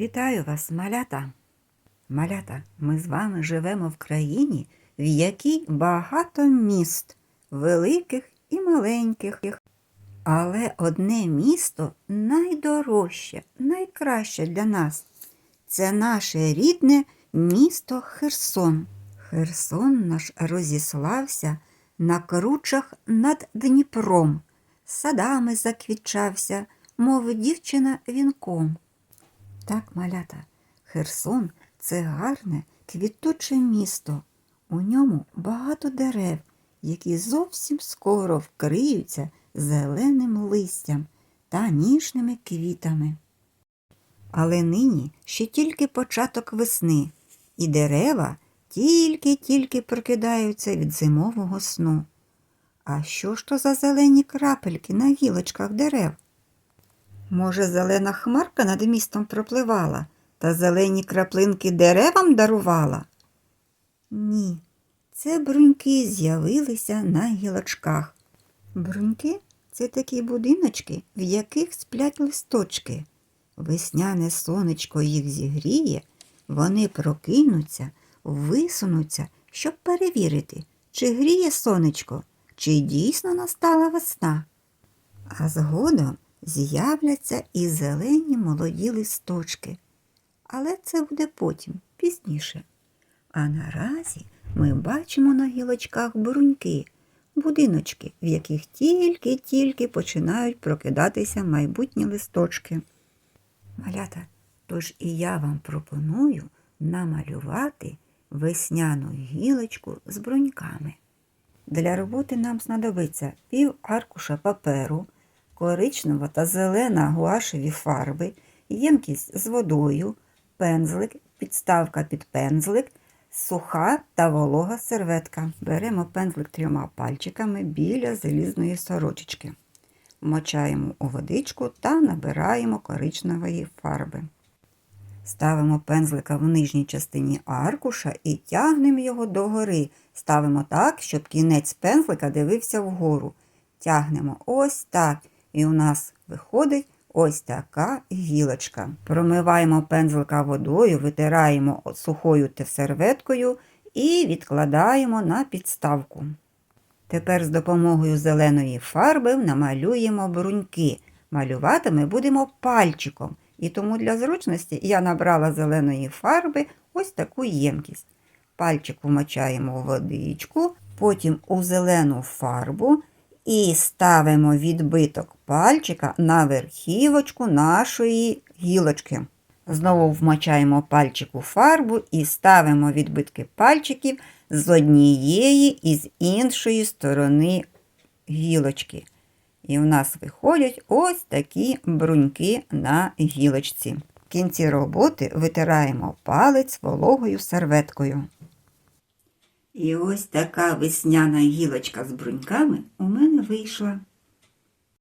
Вітаю вас, малята. Малята, ми з вами живемо в країні, в якій багато міст, великих і маленьких. Але одне місто найдорожче, найкраще для нас. Це наше рідне місто Херсон. Херсон наш розіслався на кручах над Дніпром, садами заквітчався, мов дівчина вінком. Так, малята, Херсон це гарне квітуче місто. У ньому багато дерев, які зовсім скоро вкриються зеленим листям та ніжними квітами. Але нині ще тільки початок весни, і дерева тільки-тільки прокидаються від зимового сну. А що ж то за зелені крапельки на гілочках дерев? Може, зелена хмарка над містом пропливала та зелені краплинки деревам дарувала? Ні, це бруньки з'явилися на гілочках. Бруньки це такі будиночки, в яких сплять листочки. Весняне сонечко їх зігріє, вони прокинуться, висунуться, щоб перевірити, чи гріє сонечко, чи дійсно настала весна. А згодом з'являться і зелені молоді листочки. Але це буде потім, пізніше. А наразі ми бачимо на гілочках бруньки, будиночки, в яких тільки-тільки починають прокидатися майбутні листочки. Малята, тож і я вам пропоную намалювати весняну гілочку з бруньками. Для роботи нам знадобиться пів аркуша паперу, коричнева та зелена гуашеві фарби, ємкість з водою, пензлик, підставка під пензлик, суха та волога серветка. Беремо пензлик трьома пальчиками біля залізної сорочечки. Вмочаємо у водичку та набираємо коричневої фарби. Ставимо пензлика в нижній частині аркуша і тягнемо його догори. Ставимо так, щоб кінець пензлика дивився вгору. Тягнемо ось так. І у нас виходить ось така гілочка. Промиваємо пензлика водою, витираємо сухою серветкою і відкладаємо на підставку. Тепер з допомогою зеленої фарби намалюємо бруньки. Малювати ми будемо пальчиком, і тому для зручності я набрала зеленої фарби ось таку ємкість. Пальчик вмочаємо у водичку, потім у зелену фарбу і ставимо відбиток пальчика на верхівочку нашої гілочки. Знову вмочаємо пальчик у фарбу і ставимо відбитки пальчиків з однієї і з іншої сторони гілочки. І в нас виходять ось такі бруньки на гілочці. В кінці роботи витираємо палець вологою серветкою. І ось така весняна гілочка з бруньками у мене вийшла.